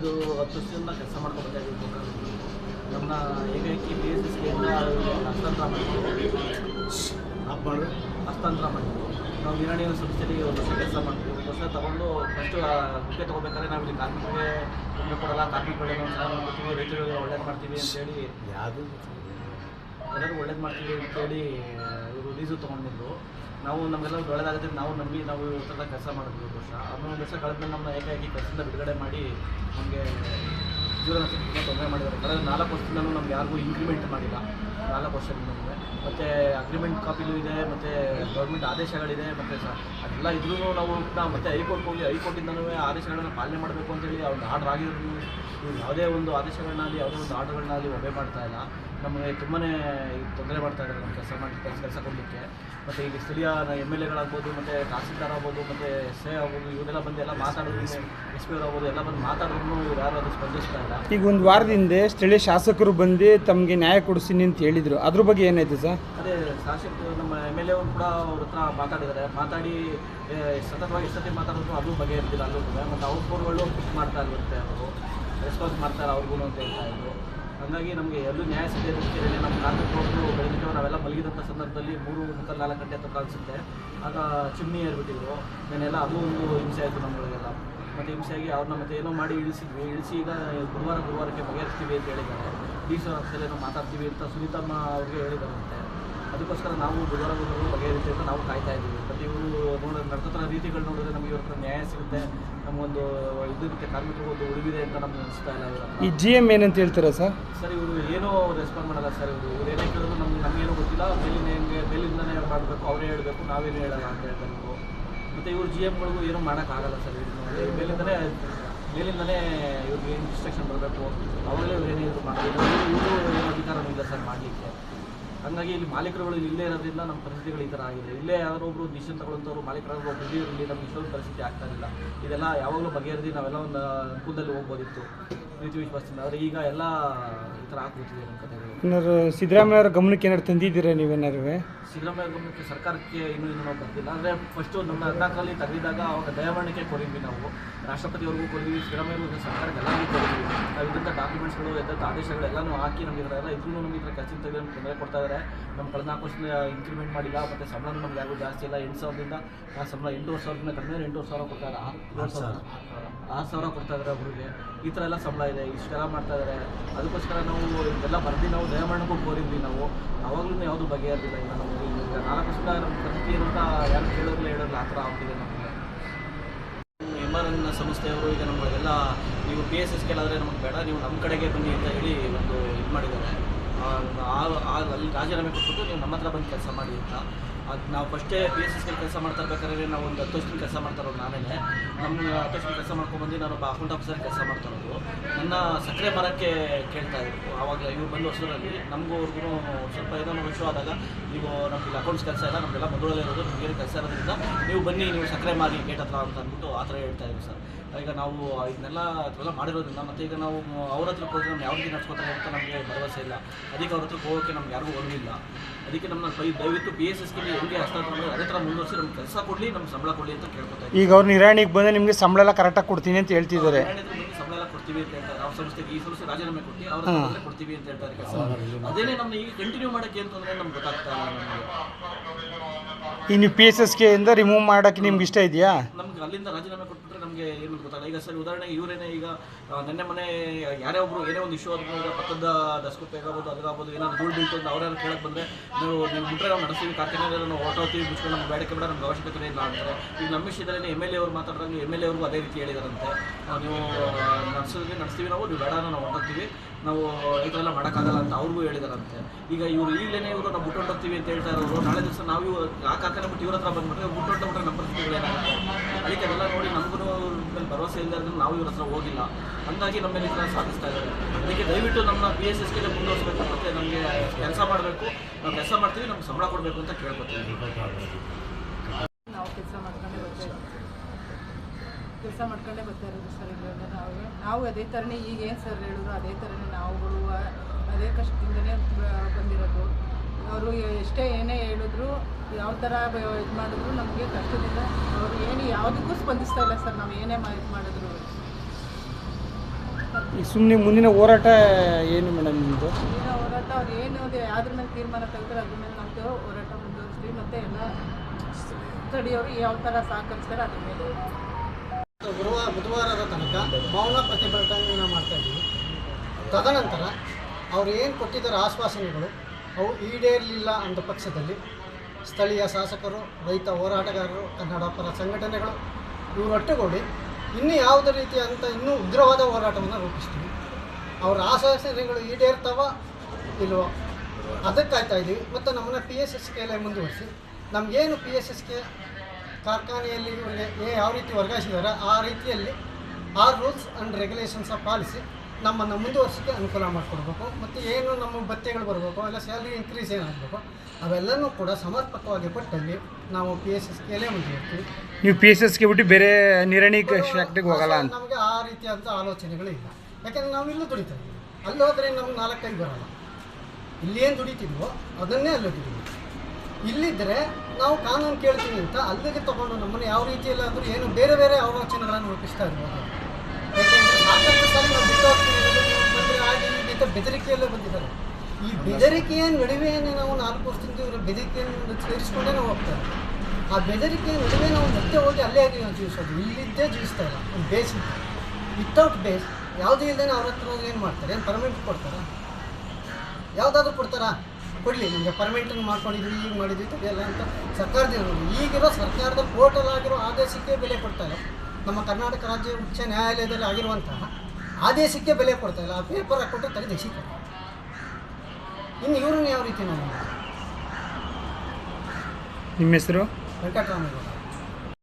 ಐದು ಹತ್ತು ವರ್ಷದಿಂದ ಕೆಲಸ ಮಾಡ್ಕೊಬೇಕಾಗಿತ್ತು ನಮ್ಮ ಏಕೈಕಿ ಬಿ ಎಸ್ ಕೆಯಿಂದ ಹಸ್ತಾಂತರ ಮಾಡಿದ್ರು. ಹಸ್ತಾಂತರ ಮಾಡಿದ್ರು. ನಾವು ವಿರಾಣಿಯ ಸಂಸ್ಥೆಯಲ್ಲಿ ಒಂದು ವರ್ಷ ಕೆಲಸ ಮಾಡ್ತೀವಿ ಒಂದು ವರ್ಷ ತೊಗೊಂಡು ಫಸ್ಟು ಮುಖ್ಯ ತೊಗೋಬೇಕಾದ್ರೆ ನಾವು ಇಲ್ಲಿ ಕಾರ್ಮಿಕರಿಗೆ ತೊಂದರೆ ಕೊಡಲ್ಲ ಕಾರ್ಮಿಕರಿಗೆ ನಾವು ಚೆನ್ನಾಗಿ ನೋಡ್ಕೊತೀವಿ ರೈತರಿಗೆ ಒಳ್ಳೇದು ಮಾಡ್ತೀವಿ ಅಂತೇಳಿ ಯಾವುದು? ಎಲ್ಲರೂ ಒಳ್ಳೇದು ಮಾಡ್ತೀವಿ ಅಂತೇಳಿ ಇವರು ಲೀಸು ತೊಗೊಂಡಿದ್ರು. ನಾವು ನಮಗೆಲ್ಲ ಒಳ್ಳೇದಾಗುತ್ತೆ ನಾವು ನಂಬಿ ನಾವು ಥರ ಕೆಲಸ ಮಾಡಿದ್ವಿ ಒಂದು ವರ್ಷ. ಒಂದು ವರ್ಷ ಕಳೆದ ನಮ್ಮನ್ನ ಏಕಾಏಕಿ ಕೆಲಸದಿಂದ ಬಿಡುಗಡೆ ಮಾಡಿ ಜೀವನ ತೊಂದರೆ ಮಾಡಿದ್ದಾರೆ. ಕಳೆದ ನಾಲ್ಕು ವರ್ಷದಿಂದಲೂ ನಮ್ಗೆ ಯಾರಿಗೂ ಇಂಕ್ರಿಮೆಂಟ್ ಮಾಡಿಲ್ಲ. ನಾಲ್ಕು ವರ್ಷದಿಂದ ಮತ್ತು ಅಗ್ರಿಮೆಂಟ್ ಕಾಪಿಲೂ ಇದೆ, ಮತ್ತು ಗೌರ್ಮೆಂಟ್ ಆದೇಶಗಳಿದೆ, ಮತ್ತು ಸ ಅದೆಲ್ಲ ಇದ್ರೂ ನಾವು ಕೂಡ ಮತ್ತೆ ಹೈಕೋರ್ಟ್ ಹೋಗಿ ಹೈಕೋರ್ಟಿಂದನೂ ಆದೇಶಗಳನ್ನು ಪಾಲನೆ ಮಾಡಬೇಕು ಅಂತೇಳಿ ಅವ್ರನ್ನ ಆರ್ಡರ್ ಆಗಿರೋದು ಯಾವುದೇ ಒಂದು ಆದೇಶಗಳನ್ನಾಗಲಿ, ಯಾವುದೇ ಒಂದು ಆರ್ಡರ್ಗಳನ್ನಾಗಲಿ ಒಬೆ ಮಾಡ್ತಾ ಇಲ್ಲ. ನಮಗೆ ತುಂಬಾ ತೊಂದರೆ ಮಾಡ್ತಾ ಇದ್ದಾರೆ ನಮ್ಮ ಕೆಲಸ ಮಾಡಿ, ಕೆಲಸ ಕೆಲಸ ಕೊಡಲಿಕ್ಕೆ. ಮತ್ತು ಈಗ ಸ್ಥಳೀಯ ಎಂ ಎಲ್ ಎಗಳಾಗ್ಬೋದು, ಮತ್ತು ತಹಸೀಲ್ದಾರ್ ಆಗ್ಬೋದು ಮತ್ತು ಎಸ್ ಎ ಆಗ್ಬೋದು, ಇವರೆಲ್ಲ ಬಂದು ಎಲ್ಲ ಮಾತಾಡೋದು ಎಸ್ ಪಿ ಆಗ್ಬೋದು ಎಲ್ಲ ಬಂದು ಮಾತಾಡೋದ್ರೂ ಇವ್ರು ಯಾರು ಅದು ಸ್ಪಂದಿಸ್ತಾ ಇಲ್ಲ. ಈಗ ಒಂದು ವಾರದ ಹಿಂದೆ ಸ್ಥಳೀಯ ಶಾಸಕರು ಬಂದು ತಮಗೆ ನ್ಯಾಯ ಕೊಡಿಸ್ತೀನಿ ಅಂತ ಹೇಳಿದರು. ಅದ್ರ ಬಗ್ಗೆ ಏನಾಯ್ತು ಸರ್? ಅದೇ ಶಾಸಕರು, ನಮ್ಮ ಎಂ ಎಲ್ ಎ ಕೂಡ ಅವ್ರ ಹತ್ರ ಮಾತಾಡಿದ್ದಾರೆ. ಮಾತಾಡಿ ಸತತವಾಗಿ ಎಷ್ಟೊತ್ತಿಗೆ ಮಾತಾಡಿದ್ರು ಅದು ಬಗೆ ಇರ್ತಿಲ್ಲ ಅಲ್ಲೂ ಕೂಡ ಮತ್ತು ಅವ್ರ ಫೋನ್ಗಳು ಪಿಕ್ ಮಾಡ್ತಾ ಇರುತ್ತೆ ಅವರು. ರೆಸ್ಪಾನ್ಸ್ ಮಾಡ್ತಾರೆ ಅವ್ರಿಗೂ ಅಂತ ಹೇಳ್ತಾ ಇದ್ರು. ಹಾಗಾಗಿ ನಮಗೆ ಎಲ್ಲೂ ನ್ಯಾಯ ಸಿಗದೆ ದೃಷ್ಟಿಯಲ್ಲಿ ನಮ್ಮ ಕಾರ್ಮಿಕರು ಬೆಳಗ್ಗೆ ನಾವೆಲ್ಲ ಮಲಗಿದಂಥ ಸಂದರ್ಭದಲ್ಲಿ ಮೂರು ಮುಕ್ಕಲ್ ನಾಲ್ಕು ಗಂಟೆ ಅಂತ ಅನಿಸುತ್ತೆ ಆಗ ಚಿಮ್ನಿ ಏರ್ಬಿಟ್ಟಿದ್ರು. ನಾನೆಲ್ಲ ಅದು ಒಂದು ಹಿಂಸೆ ಆಯಿತು ನಮ್ಮಗಳಿಗೆಲ್ಲ ಮತ್ತು ಹಿಂಸೆಯಾಗಿ ಅವ್ರನ್ನ ಮತ್ತೆ ಏನೋ ಮಾಡಿ ಇಳಿಸಿದ್ವಿ ಇಳಿಸಿ ಈಗ ಗುರುವಾರ ಗುರುವಾರಕ್ಕೆ ಬಗೆಹರಿಸ್ತೀವಿ ಅಂತ ಹೇಳಿದ್ದಾರೆ. ಡಿ ಸಿ ಅವ್ರ ಏನೋ ಮಾತಾಡ್ತೀವಿ ಅಂತ ಸುನೀತಮ್ಮ ಅವ್ರಿಗೆ ಹೇಳಿದಾರಂತೆ. ಅದಕ್ಕೋಸ್ಕರ ನಾವು ಗುರುವಾರ ಗುರುವಾರ ಬಗೆಹರಿಸಿ ಅಂತ ನಾವು ಕಾಯ್ತಾ ಇದ್ದೀವಿ. ಬಟ್ ಇವರು ನೋಡಿದ್ರೆ ನಡ್ಕೊತಾರ ರೀತಿಗಳು ನೋಡಿದ್ರೆ ನಮಗೆ ಇವ್ರ ನ್ಯಾಯ ಸಿಗುತ್ತೆ. ನಮಗೊಂದು ಇದಕ್ಕೆ ಕಾರ್ಮಿಕರಿಗೆ ಒಂದು ಉಳಿವಿದೆ ಅಂತ ನಮ್ಗೆ ಅನಿಸ್ತಾ ಇಲ್ಲ ಇವ್ರ ಈ ಜಿ ಎಂ ಏನಂತ ಹೇಳ್ತೀರಾ ಸರ್? ಸರ್ ಇವರು ಏನೋ ರೆಸ್ಪಾಂಡ್ ಮಾಡಲ್ಲ ಸರ್ ಇವರು. ಇವ್ರು ಏನೇ ಕೇಳಿದ್ರು ನಮ್ಗೆ ನಮಗೇನು ಗೊತ್ತಿಲ್ಲ. ಮೇಲಿನ ಹೆಂಗೆ ಮೇಲಿಂದನೇ ಮಾಡಬೇಕು. ಅವರೇ ಹೇಳಬೇಕು. ನಾವೇನು ಹೇಳಲ್ಲ ಅಂತ ಹೇಳ್ತಾರೆ ಇವರು. ಮತ್ತು ಇವರು ಜಿ ಎಮ್ಗಳಿಗೂ ಏನೂ ಮಾಡೋಕ್ಕಾಗಲ್ಲ ಸರ್. ಮೇಲಿಂದಲೇ ಮೇಲಿಂದನೇ ಇವ್ರಿಗೆ ಇನ್ಸ್ಟ್ರಕ್ಷನ್ ಬರಬೇಕು? ಅವರೇ ಇವ್ರು ಏನೇನು ಇದು ಇವರು ಏನು ಅಧಿಕಾರನೂ ಇಲ್ಲ ಸರ್ ಮಾಡಲಿಕ್ಕೆ. ಹಂಗಾಗಿ ಇಲ್ಲಿ ಮಾಲೀಕರುಗಳು ಇಲ್ಲೇ ಇರೋದ್ರಿಂದ ನಮ್ಮ ಪರಿಸ್ಥಿತಿಗಳು ಈ ಥರ ಆಗಿದೆ. ಇಲ್ಲೇ ಯಾರೋ ಒಬ್ಬರು ಡಿಸಿಷನ್ ತಗೊಳ್ಳೋಂಥವ್ರು ಮಾಲೀಕರಾದ್ರು ಒಬ್ಬರು ಇಲ್ಲಿ ನಮ್ಗೆ ಇಷ್ಟೊಂದು ಪರಿಸ್ಥಿತಿ ಆಗ್ತಾ ಇಲ್ಲ ಇದೆಲ್ಲ ಯಾವಾಗಲೂ ಬಗೆಹರಿದು ನಾವೆಲ್ಲ ಒಂದು ಅನುಕೂಲದಲ್ಲಿ ಹೋಗ್ಬೋದಿತ್ತು. ಪ್ರೀತಿ ವಿಶ್ವಾಸದಿಂದ ಆದರೆ ಈಗ ಎಲ್ಲ ಈ ಥರ ಆಗ್ಬಿಟ್ಟಿದೆ ನಮ್ಮ ಕಥೆಗಳು. ಏನಾದ್ರು ಸಿದ್ದರಾಮಯ್ಯ ಅವರ ಗಮನಕ್ಕೆ ಏನಾದ್ರು ತಂದಿದ್ದೀರಾ ನೀವೇನಾದ್ರು ಸಿದ್ದರಾಮಯ್ಯ ಗಮನಕ್ಕೆ ಸರ್ಕಾರಕ್ಕೆ ಇನ್ನೂ ಇನ್ನೂ ನಾವು ಬರ್ತಿಲ್ಲ. ಅಂದರೆ ಫಸ್ಟು ನಮ್ಮ ಹದಿನಾಲ್ಕರಲ್ಲಿ ತೆಗೆದಾಗ ಅವಾಗ ದಯವಾಣಿಕೆ ಕೊಡಿದ್ವಿ ನಾವು. ರಾಷ್ಟ್ರಪತಿಯವ್ರಿಗೂ ಕೊಡಿದ್ವಿ ಸಿದ್ದರಾಮಯ್ಯ ಸರ್ಕಾರಕ್ಕೆ ಎಲ್ಲರಿಗೂ ಕೊಡಿದ್ವಿ ನಾವು ಇದ್ದಂಥ ಡಾಕ್ಯುಮೆಂಟ್ಸ್ಗಳು ಇದ್ದಂಥ ಆದೇಶಗಳೆಲ್ಲನೂ ಹಾಕಿ ನಮಗೆ ಇದರ ಇದ್ರೂ ನಮಗೆ ಇದರ ಕೆಲಸ ತೆಗೆದು ತೊಂದರೆ ಕೊಡ್ತಾ ಇದ್ದಾರೆ ನಮ್ಮ ಕಳೆದ ನಾಲ್ಕು ವರ್ಷದಿಂದ ಇಂಕ್ರಿಮೆಂಟ್ ಮಾಡಿಲ್ಲ ಮತ್ತು ಸಂಬಳ ನಮ್ಗೆ ಯಾರಿಗೂ ಜಾಸ್ತಿ ಇಲ್ಲ. ಎಂಟು ಸಾವಿರದಿಂದ ಆ ಸಂಬಳ ಎಂಟೂವರೆ ಸಾವಿರದಿಂದ ಕಡಿಮೆ ಎಂಟೂವರೆ ಸಾವಿರ ಕೊಡ್ತಾ ಇದ್ದಾರೆ ಆರು ಸಾವಿರ ಆರು ಸಾವಿರ ಕೊಡ್ತಾ ಇದ್ದಾರೆ ಅವರಿಗೆ. ಈ ಥರ ಎಲ್ಲ ಸಂಬಳ ಇದೆ, ಇಷ್ಟೆಲ್ಲ ಮಾಡ್ತಾ ಇದ್ದಾರೆ ಅದಕ್ಕೋಸ್ಕರ ನಾವು ಇದೆಲ್ಲ ಬರ್ದು ನಾವು ದಯಮಾಡಕ್ಕೂ ಕೋರಿದ್ವಿ ನಾವು. ಅವಾಗಲೂ ಯಾವುದು ಬಗೆಹರಿದಿಲ್ಲ ಈಗ ನಮಗೆ. ಈಗ ನಾಲ್ಕು ವರ್ಷ ನಮ್ಮ ಪ್ರತಿ ಅಂತ ಯಾರು ಕೇಳೋದಿಲ್ಲ ಹೇಳೋದಿಲ್ಲ ಆ ಥರ ಆಗ್ತಿದೆ ನಮಗೆ. ಎಂ ಆರ್ ಎನ್ ಸಂಸ್ಥೆಯವರು, ಈಗ ನಮಗೆಲ್ಲ ನೀವು ಪಿ ಎಸ್ ಎಸ್ ಕೇಳಿದ್ರೆ ನಮಗೆ ಬೇಡ, ನೀವು ನಮ್ಮ ಕಡೆಗೆ ಬನ್ನಿ ಅಂತ ಹೇಳಿ ಒಂದು ಇದು ಮಾಡಿದ್ದಾರೆ. ಅಲ್ಲಿ ರಾಜೀನಾಮೆ ಕೊಟ್ಬಿಟ್ಟು ನೀವು ನಮ್ಮ ಹತ್ರ ಬಂದು ಕೆಲಸ ಮಾಡಿ ಅಂತ. ಅದು ನಾವು ಫಸ್ಟೇ ಪಿ ಎಸ್ ಎಸ್ಗೆ ಕೆಲಸ ಮಾಡ್ತಾ ಇರ್ಬೇಕಾದ್ರೆ ನಾವು ಒಂದು ಹತ್ತು ವರ್ಷದಿಂದ ಕೆಲಸ ಮಾಡ್ತಾ ಇರೋದು ನಾನೇ ನಮ್ಮ ಹತ್ತು ವರ್ಷದಿಂದ ಕೆಲಸ ಮಾಡ್ಕೊಂಡ್ಬಂದು ನಾನು ಒಬ್ಬ ಅಕೌಂಟ್ ಆಫೀಸರ್ ಕೆಲಸ ಮಾಡ್ತಾ ಇರೋದು. ನನ್ನ ಸಕ್ಕರೆ ಮರಕ್ಕೆ ಕೇಳ್ತಾ ಇದ್ರು. ಆವಾಗ ಇವ್ರು ಬಂದು ಹೊಸೂರಲ್ಲಿ ನಮಗೂ ಅವ್ರಿಗೂ ಸ್ವಲ್ಪ ಏನೋ ಒಂದು ವಿಷಯ ಆದಾಗ, ನೀವು ನಮಗೆ ಅಕೌಂಟ್ಸ್ ಕೆಲಸ ಇಲ್ಲ ನಮಗೆಲ್ಲ ಮೊದಲೇ ಇರೋದು ನಮಗೇನು ಕೆಲಸ ಇರೋದ್ರಿಂದ ನೀವು ಬನ್ನಿ, ನೀವು ಸಕ್ಕರೆ ಮಾರಿ ಗೇಟ್ ಹತ್ರ ಅಂತ ಅಂದ್ಬಿಟ್ಟು ಆ ಥರ ಹೇಳ್ತಾ ಇದ್ರು ಸರ್. ಈಗ ನಾವು ಇದನ್ನೆಲ್ಲ ಅದೆಲ್ಲ ಮಾಡಿರೋದ್ರಿಂದ ಮತ್ತು ಈಗ ನಾವು ಅವ್ರ ಹತ್ರ ಹೋದ್ರೆ ನಮ್ಮ ಯಾವ ರೀತಿ ನಡ್ಸ್ಕೊತಾರೆ ಅಂತ ನಮಗೆ ಭರವಸೆ ಇಲ್ಲ. ಅದಕ್ಕೆ ಅವ್ರ ಹತ್ರ ಹೋಗೋಕ್ಕೆ ನಮ್ಗೆ ಯಾರಿಗೂ ಒಲವಿಲ್ಲ. ಅದಕ್ಕೆ ನಮ್ಮ ಬೈ ದಯವಿಟ್ಟು ಪಿ ಎಸ್ ಎಸ್ಗೆ ಹೆಂಗೆ ಹಸ್ತಾಂತರ ಮಾಡಿ ಅದೇ ಥರ ಮುಂದುವರಿಸಿ ನಮ್ಗೆ ಕೆಲಸ ಕೊಡಲಿ ನಮ್ಗೆ ಸಂಬಳ ಕೊಡಲಿ ಅಂತ ಕೇಳ್ಕೊತಾ ಇದ್ದೀವಿ ಈಗ ಅವ್ರು ನಿರಾಣಿಗೆ ಬಂದ್ರೆ ನಿಮಗೆ ಸಂಬಳ ಎಲ್ಲ ಕರೆಕ್ಟಾಗಿ ಕೊಡ್ತೀನಿ ಅಂತ ಹೇಳ್ತಿದ್ದಾರೆ. ಇನ್ನು ಸಂಬಳ ಎಲ್ಲ ಕೊಡ್ತೀವಿ ಅಂತ ಹೇಳ್ತಾರೆ. ಅವ್ರ ಸಂಸ್ಥೆಗೆ ಈ ಸಂಸ್ಥೆ ರಾಜೀನಾಮೆ ಕೊಟ್ಟು ಅವ್ರ ಹತ್ರ ಕೊಡ್ತೀವಿ ಅಂತ ಹೇಳ್ತಾರೆ ಕೆಲಸ. ಅದೇನೇ ನಮ್ಮ ಈಗ ಕಂಟಿನ್ಯೂ ಮಾಡೋಕ್ಕೆ ಅಂತಂದ್ರೆ ನಮ್ಗೆ ಗೊತ್ತಾಗ್ತಾ ಇಲ್ಲ ನಮಗೆ. ಈ ನೀವು ಪಿ ಎಸ್ ಎಸ್ ಕೆ ಇಂದ ರಿಮೂವ್ ಮಾಡಕ್ಕೆ ನಿಮ್ಗೆ ಇಷ್ಟ ಇದೆಯಾ? ನಮ್ಗೆ ಅಲ್ಲಿಂದ ರಾಜೀನಾಮೆ ಕೊಟ್ಬಿಟ್ರೆ ನಮಗೆ ಏನು ಗೊತ್ತಾಗಲ್ಲ. ಈಗ ಸರ್ ಉದಾಹರಣೆಗೆ ಇವರೇನೆ ಈಗ ನೆನ್ನೆ ಮನೆ ಯಾರೇ ಒಬ್ರು ಏನೇ ಒಂದು ಇಶ್ಯೂ ಆದ್ರೂ ಈಗ ಪಕ್ಕದ ಡಸ್ಕ್ ಬೇಕಾಗ್ಬೋದು ಅದಾಗ್ಬೋದು ಏನಾದ್ರು ಧೂಳು ಬೀಳ್ತು ಅಂತ ಅವ್ರು ಕೇಳಕ್ಕೆ ಬಂದರೆ ನೀವು ನೀವು ಬಿಟ್ಟರೆ ನಾವು ನಡೆಸ್ತೀವಿ ಕಾರ್ಖಾನೆ ನಾವು ಹೊರಟೋತೀವಿ ಮುಚ್ಕೊಂಡು ನಮ್ಗೆ ಬೇಡಿಕೆ ಬೇಡ, ನಮ್ಗೆ ಅವಶ್ಯಕತೆ ಇಲ್ಲ ಅಂತಾರೆ. ಈಗ ನಮ್ಮ ವಿಷಯದಲ್ಲಿ ಎಂ ಎಲ್ ಎ ಅವ್ರು ಮಾತಾಡಿದಾಗ ಎಂ ಎಲ್ ಎ ಅವ್ರಿಗೂ ಅದೇ ರೀತಿ ಹೇಳಿದಾರಂತೆ. ನೀವು ನಡೆಸಿದ್ವಿ ನಡೆಸ್ತೀವಿ ನಾವು, ನೀವು ಬೇಡ ನಾವು ಹೊರಟೋಗ್ತೀವಿ. ನಾವು ಈ ಥರ ಎಲ್ಲ ಮಾಡೋಕ್ಕಾಗಲ್ಲ ಅಂತ ಅವ್ರಿಗೂ ಹೇಳಿದಾರಂತೆ. ಈಗ ಇವರು ಈಗಲೇ ಇವರು ನಾವು ಬಿಟ್ಟು ಹೊರಟೋಗ್ತೀವಿ ಅಂತ ಹೇಳ್ತಾ ಇರೋರು, ನಾಳೆ ದಿವಸ ನಾವು ಆ ಕಾರ್ಖಾನೆ ಬಿಟ್ಟು ಇವ್ರ ಹತ್ರ ಬಂದ್ಬಿಟ್ರೆ ಬಿಟ್ಟು ಬಿಟ್ಟರೆ ನಮ್ಮ ಪರಿಸ್ಥಿತಿಗಳೇನಾಗುತ್ತೆ ಅದಕ್ಕೆ ಅದೆಲ್ಲ ನೋಡಿ ನಮಗೂ ಭರವಸೆ ಇಲ್ಲದ್ರೆ ನಾವು ಇವ್ರ ಹತ್ರ ಹೋಗಿಲ್ಲ. ಹಂಗಾಗಿ ನಮ್ಮ ಮೇಲೆ ಇದನ್ನ ಸಾಧಿಸ್ತಾ ಇದ್ದಾರೆ. ಅದಕ್ಕೆ ದಯವಿಟ್ಟು ನಮ್ಮ ಬಿ ಎಸ್ ಎಸ್ಗೆ ಮುಂದುವರಿಸಬೇಕು ಮತ್ತೆ ನಮಗೆ ಕೆಲಸ ಮಾಡಬೇಕು. ನಾವು ಕೆಲಸ ಮಾಡ್ತೀವಿ, ನಮ್ಗೆ ಸಂಬಳ ಕೊಡಬೇಕು ಅಂತ ಕೇಳ್ಕೊತೀವಿ. ನಾವು ಕೆಲಸ ಮಾಡ್ಕೊಂಡೇ ಬರ್ತಾ ಕೆಲಸ ಮಾಡ್ಕೊಂಡೇ ಬರ್ತಾ ಇರೋದು ಸರ್ ಇಲ್ಲಿಂದ ನಾವು. ನಾವು ಅದೇ ಥರನೇ ಈಗ ಏನು ಸರ್ ಹೇಳಿದ್ರು ಅದೇ ಥರನೇ ನಾವುಗಳು, ಅದೇ ಕಷ್ಟದಿಂದನೇ ಬಂದಿರೋದು. ಅವರು ಎಷ್ಟೇ ಏನೇ ಹೇಳಿದ್ರು ಯಾವ ಥರ ಇದು ಮಾಡಿದ್ರು ನಮಗೆ ಕಷ್ಟದಿಂದ ಅವರು ಏನು ಯಾವುದಕ್ಕೂ ಸ್ಪಂದಿಸ್ತಾ ಇಲ್ಲ ಸರ್. ನಾವು ಏನೇ ಮಾ- ಇದು ಮಾಡಿದ್ರು ಈಗ ಸುಮ್ಮನೆ ಮುಂದಿನ ಹೋರಾಟ ಏನು ಮೇಡಮ್ ನಿಮ್ಮದು ಈಗ ಹೋರಾಟ ಅವ್ರು ಏನು ಅದೇ ಯಾವ್ದ್ರ ಮೇಲೆ ತೀರ್ಮಾನ ತೆಗೆದ್ರೆ ಅದ್ರ ಮೇಲೆ ನಮ್ಮದು ಹೋರಾಟ ಮುಂದುವರಿಸ್ತೀವಿ. ಮತ್ತು ಎಲ್ಲ ಸ್ಟಡಿಯವರು ಯಾವ ಥರ ಸಹಕರಿಸ್ತಾರೆ ಅದ್ರ ಮೇಲೆ. ಗುರುವಾರ ಬುಧವಾರದ ತನಕ ಮೌನ ಪ್ರತಿಭಟನೆಯನ್ನು ಮಾಡ್ತಾ ಇದ್ದೀವಿ. ತದನಂತರ ಅವ್ರು ಏನು ಕೊಟ್ಟಿದ್ದಾರೆ ಆಶ್ವಾಸನೆಗಳು? ಅವು ಈಡೇರಲಿಲ್ಲ ಅಂದ ಪಕ್ಷದಲ್ಲಿ ಸ್ಥಳೀಯ ಶಾಸಕರು, ರೈತ ಹೋರಾಟಗಾರರು ಕನ್ನಡ ಪರ ಸಂಘಟನೆಗಳು ಇವರೊಟ್ಟುಗೂಡಿ ಇನ್ನೂ ಯಾವುದೇ ರೀತಿಯಾದಂಥ ಇನ್ನೂ ಉಗ್ರವಾದ ಹೋರಾಟವನ್ನು ರೂಪಿಸ್ತೀವಿ. ಅವರ ಆಶಾಸನೆಗಳು ಈಡೇರ್ತಾವ ಇಲ್ವೋ? ಅದಕ್ಕಾಯ್ತಾ ಇದ್ದೀವಿ ಮತ್ತು ನಮ್ಮನ್ನು ಪಿ ಎಸ್ ಎಸ್ ಕೆಲೆ ಮುಂದುವರಿಸಿ. ನಮಗೇನು ಪಿ ಎಸ್ ಎಸ್ ಕೆ ಕಾರ್ಖಾನೆಯಲ್ಲಿ ಇವರಿಗೆ ಯಾವ ರೀತಿ ವರ್ಗಾಯಿಸಿದ್ದಾರೆ ಆ ರೀತಿಯಲ್ಲಿ ಆ ರೂಲ್ಸ್ ಆ್ಯಂಡ್ ರೆಗ್ಯುಲೇಷನ್ಸ್ ಪಾಲಿಸಿ ನಮ್ಮನ್ನು ಮುಂದುವರ್ಸೋಕ್ಕೆ ಅನುಕೂಲ ಮಾಡಿಕೊಡ್ಬೇಕು. ಮತ್ತು ಏನು ನಮ್ಮ ಭತ್ಯೆಗಳು ಬರಬೇಕು ಎಲ್ಲ ಸ್ಯಾಲ್ರಿ ಇನ್ಕ್ರೀಸ್ ಏನಾಗಬೇಕು ಅವೆಲ್ಲನೂ ಕೂಡ ಸಮರ್ಪಕವಾಗಿ ಕೊಟ್ಟಲ್ಲಿ ನಾವು ಪಿ ಎಸ್ ಎಸ್ ಕೆಲೇ ಮುಂದುವರ್ತೀವಿ ನೀವು ಪಿ ಎಸ್ ಎಸ್ಗೆ ಬಿಟ್ಟು ಬೇರೆ ನಿರ್ಣಯಕ್ಕೆ ಶಾಕ್ಟಿಗೆ ಹೋಗಲ್ಲ ನಮಗೆ ಆ ರೀತಿಯಾದಂಥ ಆಲೋಚನೆಗಳು ಇಲ್ಲ. ಯಾಕೆಂದರೆ ನಾವು ಇಲ್ಲೂ ದುಡಿತೇವೆ. ಅಲ್ಲಿ ಹೋದರೆ ನಮ್ಗೆ ನಾಲ್ಕೈದು ಬರಲ್ಲ. ಇಲ್ಲೇನು ದುಡಿತೀವೋ ದುಡಿತಿದ್ವೋ ಅದನ್ನೇ ಅಲ್ಲಿ ದುಡಿತೀವಿ ಇಲ್ಲಿದ್ದರೆ ನಾವು ಕಾನೂನು ಕೇಳ್ತೀವಿ ಅಂತ ಅಲ್ಲಿಗೆ ತಗೊಂಡು ನಮ್ಮನ್ನು ಯಾವ ರೀತಿಯಲ್ಲಾದರೂ ಏನು ಬೇರೆ ಬೇರೆ ಆಲೋಚನೆಗಳನ್ನು ರೂಪಿಸ್ತಾ ಇರ್ಬೋದು. ಯಾಕೆಂದರೆ ಸಾಕಷ್ಟು ಸಾರಿ ನಾವು ಬಿಟ್ಟು ಅಂತ ಬೆದರಿಕೆಯಲ್ಲೇ ಬಂದಿದ್ದಾರೆ. ಈ ಬೆದರಿಕೆಯ ನಡುವೆಯೇ ನಾವು ನಾಲ್ಕು ವರ್ಷದಿಂದ ಇವರ ಬೆದರಿಕೆಯನ್ನು ಸೇರಿಸ್ಕೊಂಡೇ ನಾವು ಹೋಗ್ತಾರೆ ಆ ಬೆದರಿಕೆಯ ನಡುವೆ ನಾವು ಮತ್ತೆ ಹೋಗಿ ಅಲ್ಲೇ ಆಗಿ ನಾವು ಜೀವಿಸೋದು. ಇಲ್ಲಿದ್ದೇ ಜೀವಿಸ್ತಾ ಇಲ್ಲ. ಒಂದು ಬೇಸ್ ವಿತೌಟ್ ಬೇಸ್ ಯಾವುದೇ ಇಲ್ಲದೇ ಅವ್ರ ಹತ್ರ ಹೋಗಿ ಏನು ಮಾಡ್ತಾರೆ? ಏನು ಪರ್ಮೆಂಟ್ ಕೊಡ್ತಾರಾ? ಯಾವುದಾದ್ರೂ ಕೊಡ್ತಾರಾ? ಕೊಡಲಿ, ನಮಗೆ ಪರ್ಮನೆಂಟನ್ನು ಮಾಡ್ಕೊಂಡಿದ್ವಿ ಈಗ ಮಾಡಿದ್ವಿ ತಡೆಯಲ್ಲ ಅಂತ ಸರ್ಕಾರದಿಂದ ಈಗಿರೋ ಸರ್ಕಾರದ ಪೋರ್ಟಲ್ ಆಗಿರೋ ಆದೇಶಕ್ಕೆ ಬೆಲೆ ಕೊಡ್ತಾರೆ ನಮ್ಮ ಕರ್ನಾಟಕ ರಾಜ್ಯ ಉಚ್ಚ ನ್ಯಾಯಾಲಯದಲ್ಲಿ ಆಗಿರುವಂತಹ ಆದೇಶಕ್ಕೆ ಬೆಲೆ ಕೊಡ್ತಾ ಇಲ್ಲ ಆ ಪೇಪರ್ ಹಾಕ್ಕೊಟ್ಟು ತೆಗೆದು ಎಸಿತಾರೆ ಇನ್ನು ಇವ್ರನ್ನ ಯಾವ ರೀತಿ ನಾವು ನಿಮ್ಮ ಹೆಸರು? ವೆಂಕಟರಾಮೇಗೌಡ